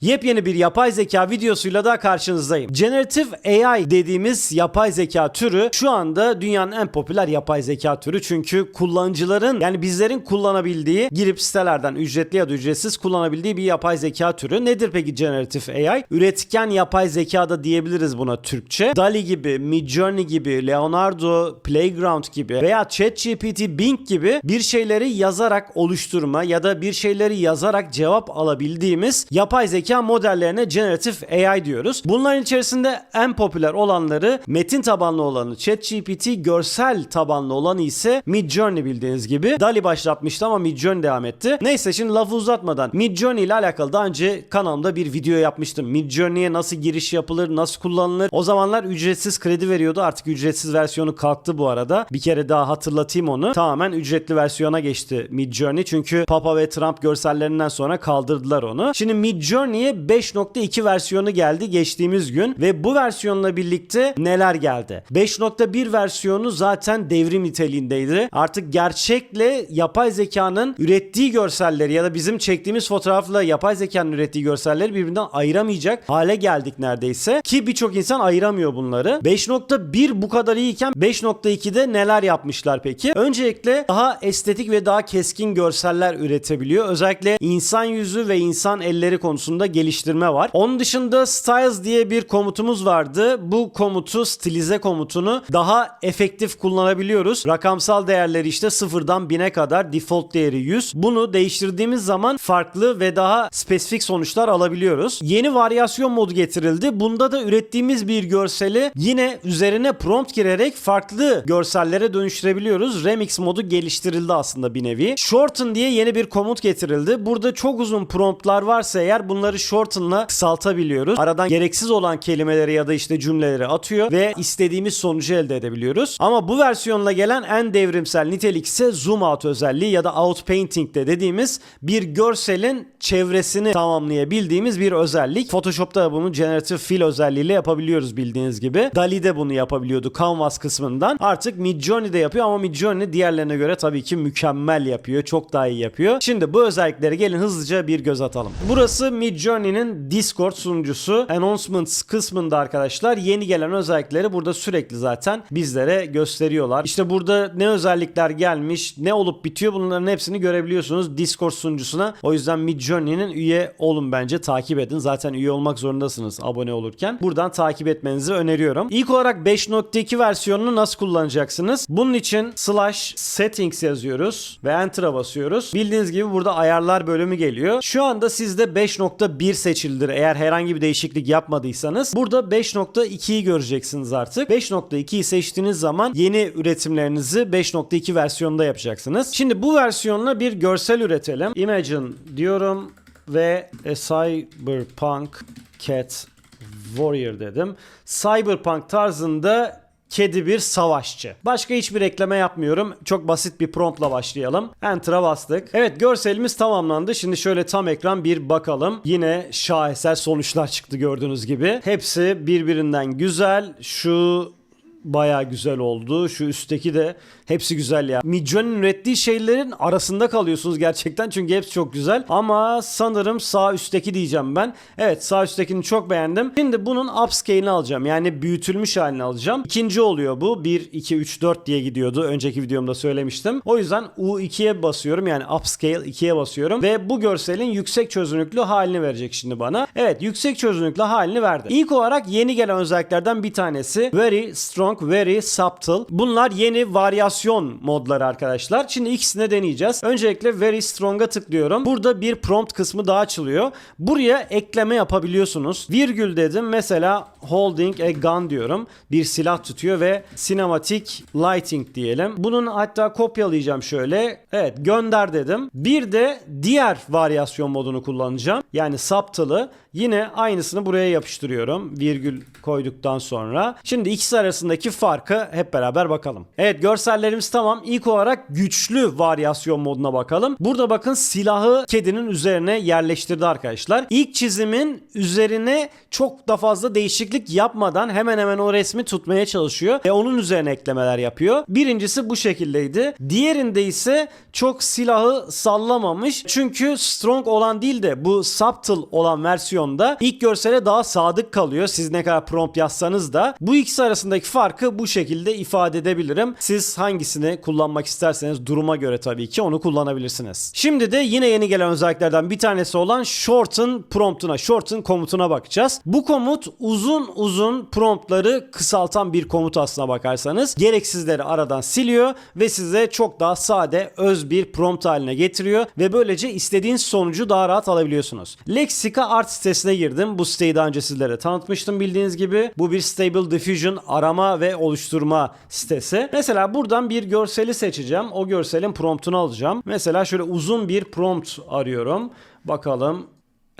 Yepyeni bir yapay zeka videosuyla da karşınızdayım. Generative AI dediğimiz yapay zeka türü şu anda dünyanın en popüler yapay zeka türü. Çünkü kullanıcıların yani bizlerin kullanabildiği girip sitelerden ücretli ya da ücretsiz kullanabildiği bir yapay zeka türü. Nedir peki Generative AI? Üretken yapay zeka da diyebiliriz buna Türkçe. DALI gibi, Midjourney gibi, Leonardo, Playground gibi veya ChatGPT, Bing gibi bir şeyleri yazarak oluşturma ya da bir şeyleri yazarak cevap alabildiğimiz yapay zeka modellerine Generative AI diyoruz. Bunların içerisinde en popüler olanları metin tabanlı olanı ChatGPT, görsel tabanlı olanı ise Midjourney bildiğiniz gibi. DALI başlatmıştı ama Midjourney devam etti. Neyse şimdi lafı uzatmadan Midjourney ile alakalı daha önce kanalımda bir video yapmıştım. Midjourney'e nasıl giriş yapılır, nasıl kullanılır? O zamanlar ücretsiz kredi veriyordu. Artık ücretsiz versiyonu kalktı bu arada. Bir kere daha hatırlatayım onu. Tamamen ücretli versiyona geçti Midjourney. Çünkü Papa ve Trump görsellerinden sonra kaldırdılar onu. Şimdi Midjourney'e 5.2 versiyonu geldi geçtiğimiz gün ve bu versiyonla birlikte neler geldi? 5.1 versiyonu zaten devrim niteliğindeydi. Artık gerçekle yapay zekanın ürettiği görselleri ya da bizim çektiğimiz fotoğrafla yapay zekanın ürettiği görselleri birbirinden ayıramayacak hale geldik neredeyse. Ki birçok insan ayıramıyor bunları. 5.1 bu kadar iyiyken 5.2'de neler yapmışlar peki? Öncelikle daha estetik ve daha keskin görseller üretebiliyor. Özellikle insan yüzü ve insan elleri konusunda geliştirme var. Onun dışında Styles diye bir komutumuz vardı. Bu komutu stilize komutunu daha efektif kullanabiliyoruz. Rakamsal değerleri işte sıfırdan 1000'e kadar default değeri 100. Bunu değiştirdiğimiz zaman farklı ve daha spesifik sonuçlar alabiliyoruz. Yeni varyasyon modu getirildi. Bunda da ürettiğimiz bir görseli yine üzerine prompt girerek farklı görsellere dönüştürebiliyoruz. Remix modu geliştirildi aslında bir nevi. Shorten diye yeni bir komut getirildi. Burada çok uzun promptlar varsa eğer bunları shorten'la kısaltabiliyoruz. Aradan gereksiz olan kelimeleri ya da işte cümleleri atıyor ve istediğimiz sonucu elde edebiliyoruz. Ama bu versiyonla gelen en devrimsel nitelik ise zoom out özelliği ya da outpainting de dediğimiz bir görselin çevresini tamamlayabildiğimiz bir özellik. Photoshop'ta bunu generative fill özelliğiyle yapabiliyoruz bildiğiniz gibi. DALI de bunu yapabiliyordu Canvas kısmından. Artık Midjourney de yapıyor ama Midjourney diğerlerine göre tabii ki mükemmel yapıyor. Çok daha iyi yapıyor. Şimdi bu özelliklere gelin hızlıca bir göz atalım. Burası Midjourney'nin Discord sunucusu. Announcements kısmında arkadaşlar yeni gelen özellikleri burada sürekli zaten bizlere gösteriyorlar. İşte burada ne özellikler gelmiş, ne olup bitiyor bunların hepsini görebiliyorsunuz Discord sunucusuna. O yüzden Midjourney'nin üye olun bence takip edin. Zaten üye olmak zorundasınız abone olurken. Buradan takip etmenizi öneriyorum. İlk olarak 5.2 versiyonunu nasıl kullanacaksınız? Bunun için slash settings yazıyoruz ve enter'a basıyoruz. Bildiğiniz gibi burada ayarlar bölümü geliyor. Şu anda sizde 5.1 seçilidir eğer herhangi bir değişiklik yapmadıysanız. Burada 5.2'yi göreceksiniz artık. 5.2'yi seçtiğiniz zaman yeni üretimlerinizi 5.2 versiyonda yapacaksınız. Şimdi bu versiyonla bir görsel üretelim. Imagine diyorum ve a cyberpunk cat warrior dedim. Cyberpunk tarzında kedi bir savaşçı. Başka hiçbir ekleme yapmıyorum. Çok basit bir promptla başlayalım. Enter'a bastık. Evet görselimiz tamamlandı. Şimdi şöyle tam ekran bir bakalım. Yine şaheser sonuçlar çıktı gördüğünüz gibi. Hepsi birbirinden güzel. Şu baya güzel oldu. Şu üstteki de hepsi güzel ya. Midjourney'in ürettiği şeylerin arasında kalıyorsunuz gerçekten çünkü hepsi çok güzel. Ama sanırım sağ üstteki diyeceğim ben. Evet sağ üsttekini çok beğendim. Şimdi bunun upscale'ini alacağım. Yani büyütülmüş halini alacağım. İkinci oluyor bu. 1, 2, 3, 4 diye gidiyordu. Önceki videomda söylemiştim. O yüzden U2'ye basıyorum. Yani upscale 2'ye basıyorum. Ve bu görselin yüksek çözünürlüklü halini verecek şimdi bana. Evet yüksek çözünürlüklü halini verdi. İlk olarak yeni gelen özelliklerden bir tanesi Very Strong Very Subtle. Bunlar yeni varyasyon modları arkadaşlar. Şimdi ikisini deneyeceğiz. Öncelikle Very Strong'a tıklıyorum. Burada bir prompt kısmı daha açılıyor. Buraya ekleme yapabiliyorsunuz. Virgül dedim. Mesela holding a gun diyorum. Bir silah tutuyor ve cinematic lighting diyelim. Bunun hatta kopyalayacağım şöyle. Evet gönder dedim. Bir de diğer varyasyon modunu kullanacağım. Yani subtle'ı yine aynısını buraya yapıştırıyorum. Virgül koyduktan sonra. Şimdi ikisi arasındaki arasındaki farkı hep beraber bakalım. Evet görsellerimiz tamam. İlk olarak güçlü varyasyon moduna bakalım. Burada bakın silahı kedinin üzerine yerleştirdi arkadaşlar. İlk çizimin üzerine çok da fazla değişiklik yapmadan hemen hemen o resmi tutmaya çalışıyor ve onun üzerine eklemeler yapıyor. Birincisi bu şekildeydi. Diğerinde ise çok silahı sallamamış. Çünkü strong olan değil de bu subtle olan versiyonda ilk görsele daha sadık kalıyor. Siz ne kadar prompt yazsanız da. Bu ikisi arasındaki farkı bu şekilde ifade edebilirim. Siz hangisini kullanmak isterseniz duruma göre tabii ki onu kullanabilirsiniz. Şimdi de yine yeni gelen özelliklerden bir tanesi olan shorten promptuna, shorten komutuna bakacağız. Bu komut uzun uzun promptları kısaltan bir komut aslına bakarsanız. Gereksizleri aradan siliyor ve size çok daha sade, öz bir prompt haline getiriyor ve böylece istediğiniz sonucu daha rahat alabiliyorsunuz. Lexica Art sitesine girdim. Bu siteyi daha önce sizlere tanıtmıştım bildiğiniz gibi. Bu bir Stable Diffusion arama ve oluşturma sitesi. Mesela buradan bir görseli seçeceğim. O görselin promptunu alacağım. Mesela şöyle uzun bir prompt arıyorum. Bakalım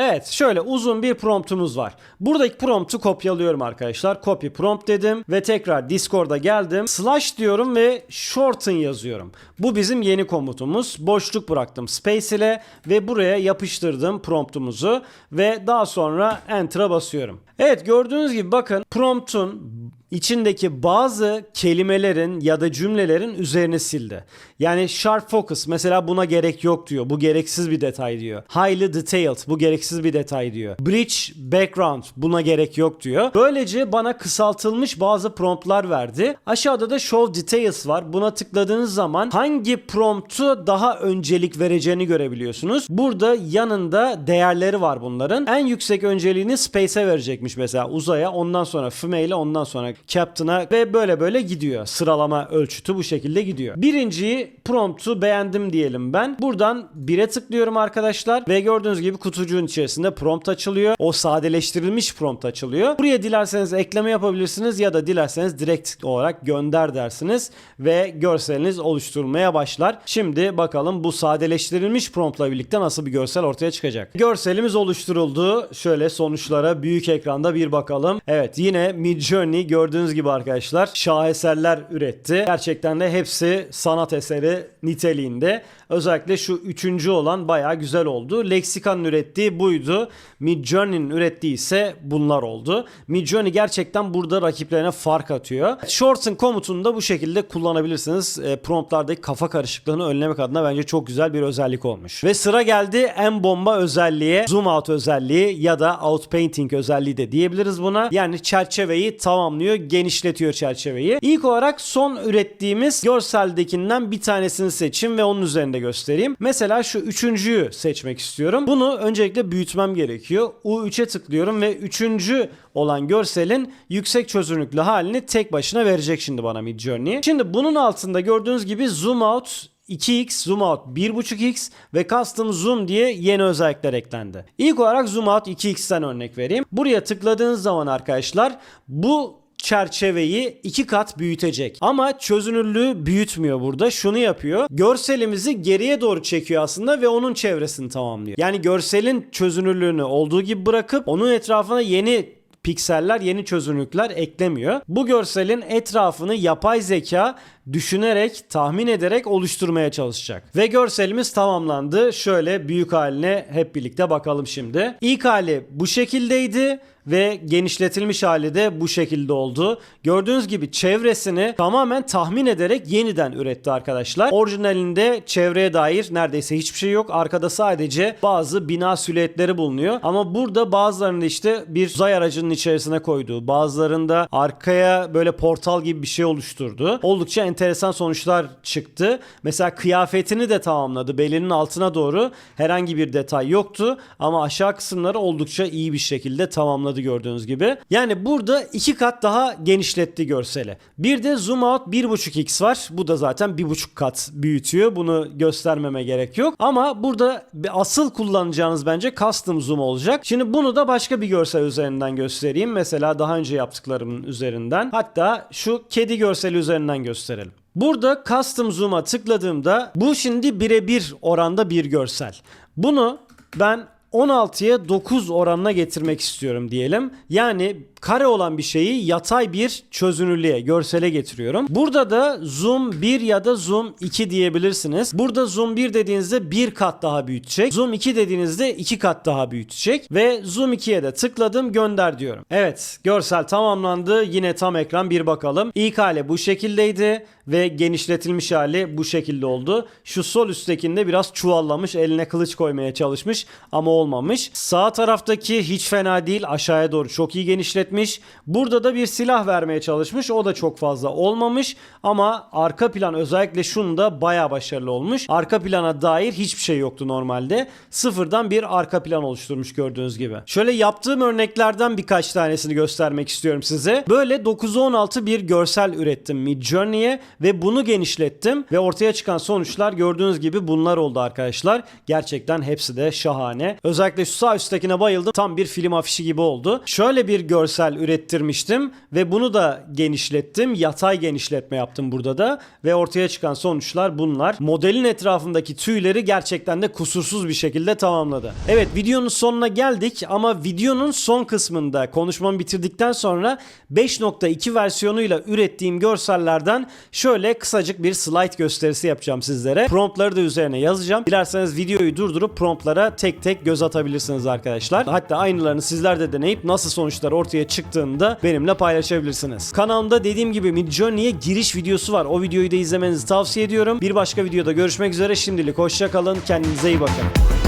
Evet şöyle uzun bir promptumuz var. Buradaki promptu kopyalıyorum arkadaşlar. Copy prompt dedim ve tekrar Discord'a geldim. Slash diyorum ve shorten yazıyorum. Bu bizim yeni komutumuz. Boşluk bıraktım space ile ve buraya yapıştırdım promptumuzu ve daha sonra enter'a basıyorum. Evet gördüğünüz gibi bakın promptun içindeki bazı kelimelerin ya da cümlelerin üzerine sildi. Yani sharp focus mesela buna gerek yok diyor. Bu gereksiz bir detay diyor. Highly detailed bu gereksiz bir detay diyor. Bridge background buna gerek yok diyor. Böylece bana kısaltılmış bazı promptlar verdi. Aşağıda da show details var. Buna tıkladığınız zaman hangi promptu daha öncelik vereceğini görebiliyorsunuz. Burada yanında değerleri var bunların. En yüksek önceliğini space'e verecekmiş mesela uzaya. Ondan sonra female ondan sonra captain'a ve böyle böyle gidiyor. Sıralama ölçütü bu şekilde gidiyor. Birinciyi promptu beğendim diyelim ben. Buradan 1'e tıklıyorum arkadaşlar ve gördüğünüz gibi kutucuğun içerisinde prompt açılıyor. O sadeleştirilmiş prompt açılıyor. Buraya dilerseniz ekleme yapabilirsiniz ya da dilerseniz direkt olarak gönder dersiniz ve görseliniz oluşturulmaya başlar. Şimdi bakalım bu sadeleştirilmiş promptla birlikte nasıl bir görsel ortaya çıkacak. Görselimiz oluşturuldu. Şöyle sonuçlara büyük ekranda bir bakalım. Evet yine Midjourney gördüğünüz gibi arkadaşlar şaheserler üretti. Gerçekten de hepsi sanat eseri niteliğinde. Özellikle şu üçüncü olan bayağı güzel oldu. Lexica'nın ürettiği buydu. Midjourney'nin ürettiği ise bunlar oldu. Midjourney gerçekten burada rakiplerine fark atıyor. Shorten komutunu da bu şekilde kullanabilirsiniz. E, promptlardaki kafa karışıklığını önlemek adına bence çok güzel bir özellik olmuş. Ve sıra geldi en bomba özelliğe. Zoom out özelliği ya da outpainting özelliği de diyebiliriz buna. Yani çerçeveyi tamamlıyor, genişletiyor çerçeveyi. İlk olarak son ürettiğimiz görseldekinden bir tanesini seçin ve onun üzerinde göstereyim. Mesela şu üçüncüyü seçmek istiyorum. Bunu öncelikle büyütmem gerekiyor. U3'e tıklıyorum ve üçüncü olan görselin yüksek çözünürlüklü halini tek başına verecek şimdi bana Midjourney. Şimdi bunun altında gördüğünüz gibi zoom out 2x, zoom out 1.5x ve custom zoom diye yeni özellikler eklendi. İlk olarak zoom out 2x'ten örnek vereyim. Buraya tıkladığınız zaman arkadaşlar bu çerçeveyi iki kat büyütecek. Ama çözünürlüğü büyütmüyor burada. Şunu yapıyor. Görselimizi geriye doğru çekiyor aslında ve onun çevresini tamamlıyor. Yani görselin çözünürlüğünü olduğu gibi bırakıp onun etrafına yeni pikseller, yeni çözünürlükler eklemiyor. Bu görselin etrafını yapay zeka düşünerek, tahmin ederek oluşturmaya çalışacak. Ve görselimiz tamamlandı. Şöyle büyük haline hep birlikte bakalım şimdi. İlk hali bu şekildeydi ve genişletilmiş hali de bu şekilde oldu. Gördüğünüz gibi çevresini tamamen tahmin ederek yeniden üretti arkadaşlar. Orijinalinde çevreye dair neredeyse hiçbir şey yok. Arkada sadece bazı bina silüetleri bulunuyor. Ama burada bazılarında işte bir uzay aracının içerisine koyduğu, bazılarında arkaya böyle portal gibi bir şey oluşturdu. Oldukça enteresan sonuçlar çıktı. Mesela kıyafetini de tamamladı. Belinin altına doğru herhangi bir detay yoktu ama aşağı kısımları oldukça iyi bir şekilde tamamladı gördüğünüz gibi. Yani burada iki kat daha genişletti görseli. Bir de zoom out 1.5x var. Bu da zaten 1.5 kat büyütüyor. Bunu göstermeme gerek yok. Ama burada asıl kullanacağınız bence custom zoom olacak. Şimdi bunu da başka bir görsel üzerinden göstereyim. Mesela daha önce yaptıklarımın üzerinden. Hatta şu kedi görseli üzerinden gösterelim. Burada custom zoom'a tıkladığımda bu şimdi birebir oranda bir görsel. Bunu ben 16'ya 9 oranına getirmek istiyorum diyelim. Yani kare olan bir şeyi yatay bir çözünürlüğe, görsele getiriyorum. Burada da zoom 1 ya da zoom 2 diyebilirsiniz. Burada zoom 1 dediğinizde bir kat daha büyütecek. Zoom 2 dediğinizde iki kat daha büyütecek. Ve zoom 2'ye de tıkladım gönder diyorum. Evet görsel tamamlandı. Yine tam ekran bir bakalım. İlk hali bu şekildeydi ve genişletilmiş hali bu şekilde oldu. Şu sol üsttekinde biraz çuvallamış, eline kılıç koymaya çalışmış ama olmamış. Sağ taraftaki hiç fena değil, aşağıya doğru çok iyi genişletmiş. Burada da bir silah vermeye çalışmış, o da çok fazla olmamış ama arka plan özellikle şunda baya başarılı olmuş. Arka plana dair hiçbir şey yoktu normalde. Sıfırdan bir arka plan oluşturmuş gördüğünüz gibi. Şöyle yaptığım örneklerden birkaç tanesini göstermek istiyorum size. Böyle 9'a 16 bir görsel ürettim Midjourney'e ve bunu genişlettim ve ortaya çıkan sonuçlar gördüğünüz gibi bunlar oldu arkadaşlar. Gerçekten hepsi de şahane. Özellikle şu sağ üsttekine bayıldım. Tam bir film afişi gibi oldu. Şöyle bir görsel ürettirmiştim ve bunu da genişlettim. Yatay genişletme yaptım burada da ve ortaya çıkan sonuçlar bunlar. Modelin etrafındaki tüyleri gerçekten de kusursuz bir şekilde tamamladı. Evet videonun sonuna geldik ama videonun son kısmında konuşmamı bitirdikten sonra 5.2 versiyonuyla ürettiğim görsellerden şöyle kısacık bir slide gösterisi yapacağım sizlere. Promptları da üzerine yazacağım. Dilerseniz videoyu durdurup promptlara tek tek göz atabilirsiniz arkadaşlar. Hatta aynılarını sizler de deneyip nasıl sonuçlar ortaya çıktığını da benimle paylaşabilirsiniz. Kanalımda dediğim gibi Midjourney'e giriş videosu var. O videoyu da izlemenizi tavsiye ediyorum. Bir başka videoda görüşmek üzere. Şimdilik hoşça kalın. Kendinize iyi bakın.